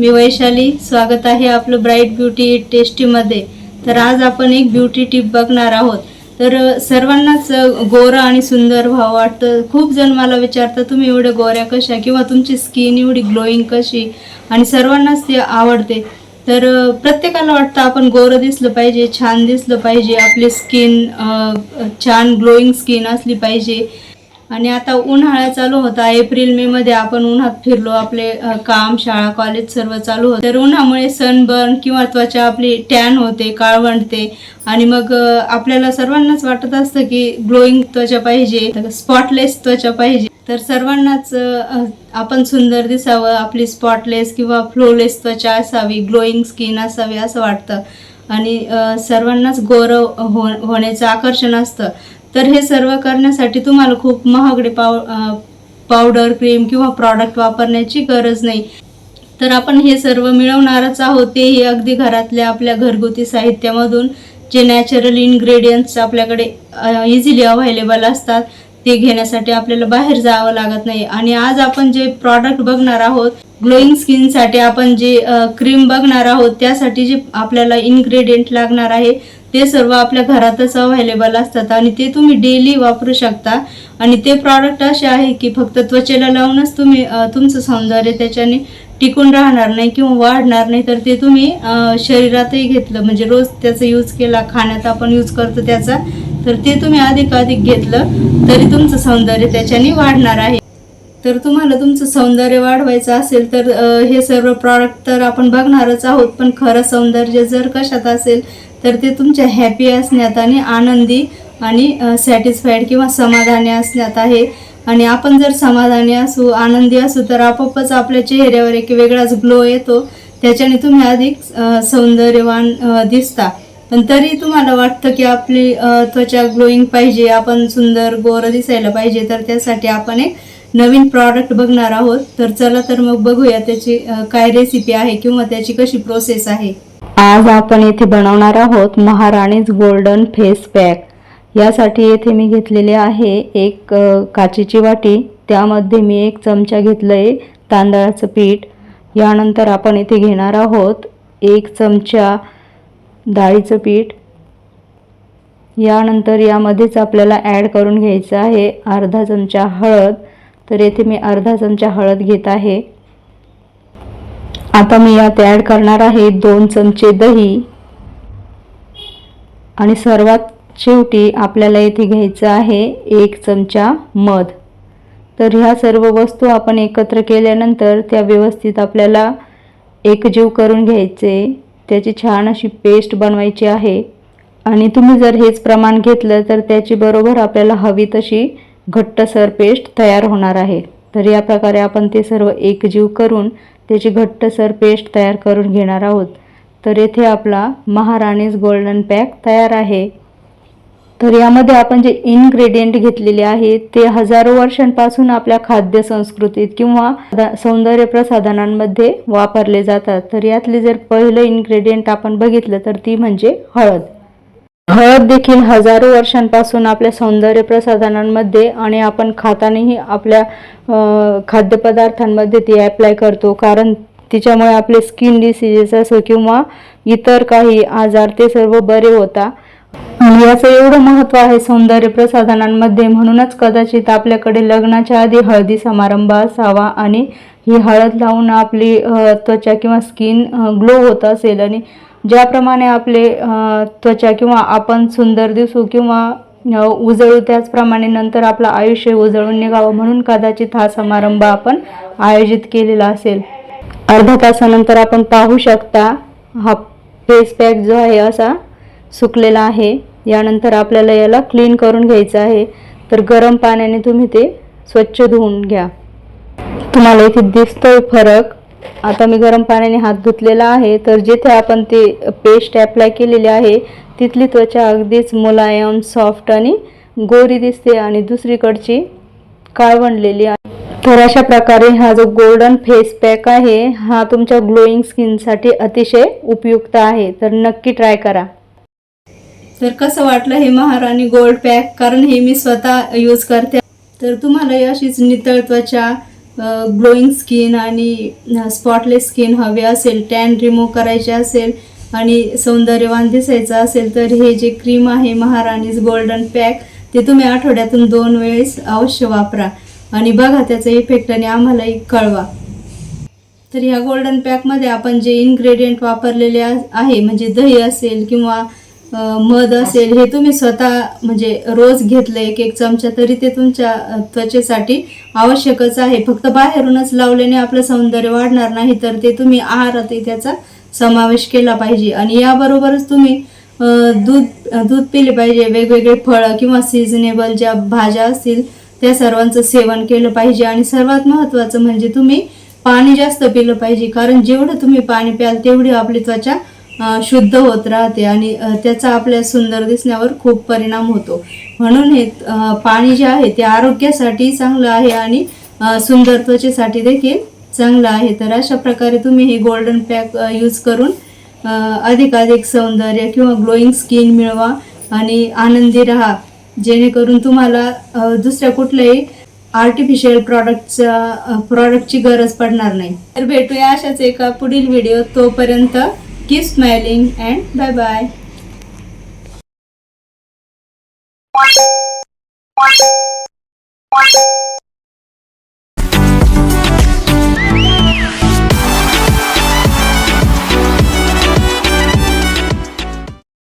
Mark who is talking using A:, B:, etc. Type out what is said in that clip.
A: मी वैशाली स्वागत आहे आपलं ब्राईट ब्युटी टेस्टीमध्ये. तर आज आपण एक ब्युटी टिप बघणार आहोत. तर सर्वांनाच गोरं आणि सुंदर व्हावं वाटतं. खूप जण मला विचारतात तुम्ही एवढ्या गोऱ्या कशा? किंवा तुमची स्किन एवढी ग्लोईंग कशी? आणि सर्वांनाच ते आवडते. तर प्रत्येकाला वाटतं आपण गोरं दिसलं पाहिजे छान दिसलं पाहिजे आपली स्किन छान ग्लोईंग स्किन असली पाहिजे. आणि आता उन्हाळा चालू होता. एप्रिल मे मध्ये आपण उन्हात फिरलो. आपले काम शाळा कॉलेज सर्व चालू होते. तर उन्हामुळे सनबर्न किंवा त्वचा आपली टॅन होते काळवंडते. आणि मग आपल्याला सर्वांनाच वाटत असतं की ग्लोईंग त्वचा पाहिजे स्पॉटलेस त्वचा पाहिजे. तर सर्वांनाच आपण सुंदर दिसावं आपली स्पॉटलेस किंवा फ्लोलेस त्वचा असावी ग्लोईंग स्किन असावी असं वाटतं. आणि सर्वांनाच गौरव हो होण्याचं आकर्षण असतं. तर हे सर्व करण्यासाठी तुम्हाला खूप महागडे पाव पावडर क्रीम किंवा प्रॉडक्ट वापरण्याची गरज नाही. तर आपण हे सर्व मिळवणारच आहोत. तेही अगदी घरातल्या आपल्या घरगुती साहित्यामधून जे नॅचरल इन्ग्रेडियंट्स आपल्याकडे इझिली अवेलेबल असतात ते घेण्यासाठी आपल्याला बाहेर जावं लागत नाही. आणि आज आपण जे प्रॉडक्ट बघणार आहोत ग्लोईंग स्किनसाठी आपण जे क्रीम बघणार आहोत त्यासाठी जे आपल्याला इन्ग्रेडियंट लागणार आहे ते सर्व आपल्या घरातच अवेलेबल असतात आणि ते तुम्ही डेली वापरू शकता. आणि ते प्रॉडक्ट असे आहे की फक्त त्वचेला लावूनच तुम्ही तुमचं सौंदर्य त्याच्याने टिकून राहणार नाही किंवा वाढणार नाही तर ते तुम्ही शरीरातही घेतलं. म्हणजे रोज त्याचा यूज केला खाण्यात आपण यूज करतो त्याचा तर ते तुम्ही अधिक अधिक घेतलं तरी तुमचं सौंदर्य त्याच्याने वाढणार आहे. तर तुम्हाला तुमचं सौंदर्य वाढवायचं असेल तर हे सर्व प्रॉडक्ट तर आपण बघणारच आहोत पण खरं सौंदर्य जर कशात असेल तर ते तुमच्या हॅपी असण्यात आणि आनंदी आणि सॅटिस्फाईड किंवा समाधानी असण्यात आहे. आणि आपण जर समाधानी असू आनंदी असू तर आपोआपच आपल्या चेहऱ्यावर एक वेगळाच ग्लो येतो. त्याच्याने तुम्ही अधिक सौंदर्यवान दिसता. पण तरी तुम्हाला वाटतं की आपली त्वचा ग्लोईंग पाहिजे आपण सुंदर गोर दिसायला पाहिजे तर त्यासाठी आपण एक नवीन प्रॉडक्ट बघणार आहोत. तर चला तर मग बघूया त्याची काय रेसिपी आहे किंवा त्याची कशी प्रोसेस आहे. आज आपण येथे बनवणार आहोत महाराणीज गोल्डन फेस पॅक. यासाठी येथे मी घेतलेले आहे एक काचेची वाटी. त्यामध्ये मी एक चमचा घेतलं आहे तांदळाचं पीठ. यानंतर आपण येथे घेणार आहोत एक चमचा डाळीचं पीठ. यानंतर यामध्येच आपल्याला ॲड करून घ्यायचं आहे अर्धा चमचा हळद. तर येथे मी अर्धा चमचा हळद घेत आहे. आता मी यात ॲड करणार आहे दोन चमचे दही. आणि सर्वात शेवटी आपल्याला येथे घ्यायचं आहे एक चमचा मध. तर ह्या सर्व वस्तू आपण एकत्र केल्यानंतर त्या व्यवस्थित आपल्याला एकजीव करून घ्यायचे. त्याची छान अशी पेस्ट बनवायची आहे. आणि तुम्ही जर हेच प्रमाण घेतलं तर त्याची बरोबर आपल्याला हवी तशी घट्टसर पेस्ट तयार होणार आहे. तर या प्रकारे आपण ते सर्व एकजीव करून त्याची घट्टसर पेस्ट तयार करून घेणार आहोत. तर येथे आपला महाराणीज गोल्डन पॅक तयार आहे. तर यामध्ये आपण जे इन्ग्रेडियंट घेतलेले आहेत ते हजारो वर्षांपासून आपल्या खाद्य संस्कृतीत किंवा सौंदर्य प्रसाधनांमध्ये वापरले जातात. तर यातले जर पहिलं इन्ग्रेडियंट आपण बघितलं तर ती म्हणजे हळद. हळद देखील हजारो वर्षांपासून आपल्या सौंदर्य प्रसाधनांमध्ये आणि आपण खातानाही आपल्या खाद्यपदार्थांमध्ये ती ॲप्लाय करतो. कारण तिच्यामुळे आपले स्किन डिसीजेस असो किंवा इतर काही आजार ते सर्व बरे होता. आणि याचं एवढं महत्त्व आहे सौंदर्य प्रसाधनांमध्ये. म्हणूनच कदाचित आपल्याकडे लग्नाच्या आधी हळदी समारंभ असावा आणि ही हळद लावून आपली त्वचा किंवा स्किन ग्लो होत असेल आणि ज्याप्रमाणे आपले त्वचा किंवा आपण सुंदर दिसू किंवा उजळू त्याचप्रमाणे नंतर आपलं आयुष्य उजळून निघावं म्हणून कदाचित हा समारंभ आपण आयोजित केलेला असेल. अर्धा तासानंतर आपण पाहू शकता हा फेस पॅक जो आहे असा सुकलेला आहे. यानंतर आपल्याला याला क्लीन करून घ्यायचं आहे. तर गरम पाण्याने तुम्ही ते स्वच्छ धुवून घ्या. तुम्हाला इथे दिसतोय फरक. आता मी गरम पाण्याने हात धुतलेला आहे तर जिथे आपण ते पेस्ट अप्लाय केलेली आहे तिथली त्वचा अगदीच मुलायम सॉफ्ट आणि गोरी दिसते आणि दुसरीकडची काळवंडलेली आहे. तर अशा प्रकारे हा जो गोल्डन फेस पॅक आहे हा तुमच्या ग्लोईंग स्किनसाठी अतिशय उपयुक्त आहे. तर नक्की ट्राय करा. तर कसं वाटलं हे महाराणी गोल्ड पॅक कारण हे मी स्वतः यूज करते. तर तुम्हाला अशीच नितळ त्वचा ग्लोईंग स्किन आणि स्पॉटलेस स्किन हवे असेल टॅन रिमूव्ह करायचे असेल आणि सौंदर्यवान दिसायचं असेल तर हे जे क्रीम आहे महाराणीज गोल्डन पॅक ते तुम्ही आठवड्यातून दोन वेळेस अवश्य वापरा. आणि बघा त्याचा इफेक्ट आणि आम्हालाही कळवा. तर ह्या गोल्डन पॅकमध्ये आपण जे इन्ग्रेडियंट वापरलेले आहे म्हणजे दही असेल किंवा मध असेल हे तुम्ही स्वतः म्हणजे रोज घेतलं एक एक चमचा तरी ते तुमच्या त्वचेसाठी आवश्यकच आहे. फक्त बाहेरूनच लावल्याने आपलं सौंदर्य वाढणार नाही तर ते तुम्ही आहारातही त्याचा समावेश केला पाहिजे. आणि याबरोबरच तुम्ही दूध दूध पिले पाहिजे. वेगवेगळे फळं किंवा सिजनेबल ज्या भाज्या असतील त्या सर्वांचं सेवन केलं पाहिजे. आणि सर्वात महत्त्वाचं म्हणजे तुम्ही पाणी जास्त पिलं पाहिजे. कारण जेवढं तुम्ही पाणी प्याल तेवढी आपली त्वचा शुद्ध होत राहते आणि त्याचा आपल्या सुंदर दिसण्यावर खूप परिणाम होतो. म्हणून हे पाणी जे आहे ते आरोग्यासाठी चांगलं आहे आणि सुंदर त्वचेसाठी देखील चांगलं आहे. तर अशा प्रकारे तुम्ही हे गोल्डन पॅक यूज करून अधिकाधिक सौंदर्य किंवा ग्लोईंग स्किन मिळवा आणि आनंदी राहा. जेणेकरून तुम्हाला दुसऱ्या कुठल्याही आर्टिफिशियल प्रॉडक्टचा प्रॉडक्टची गरज पडणार नाही. तर भेटूया अशाच एका पुढील व्हिडिओ तोपर्यंत. keep smiling and bye bye.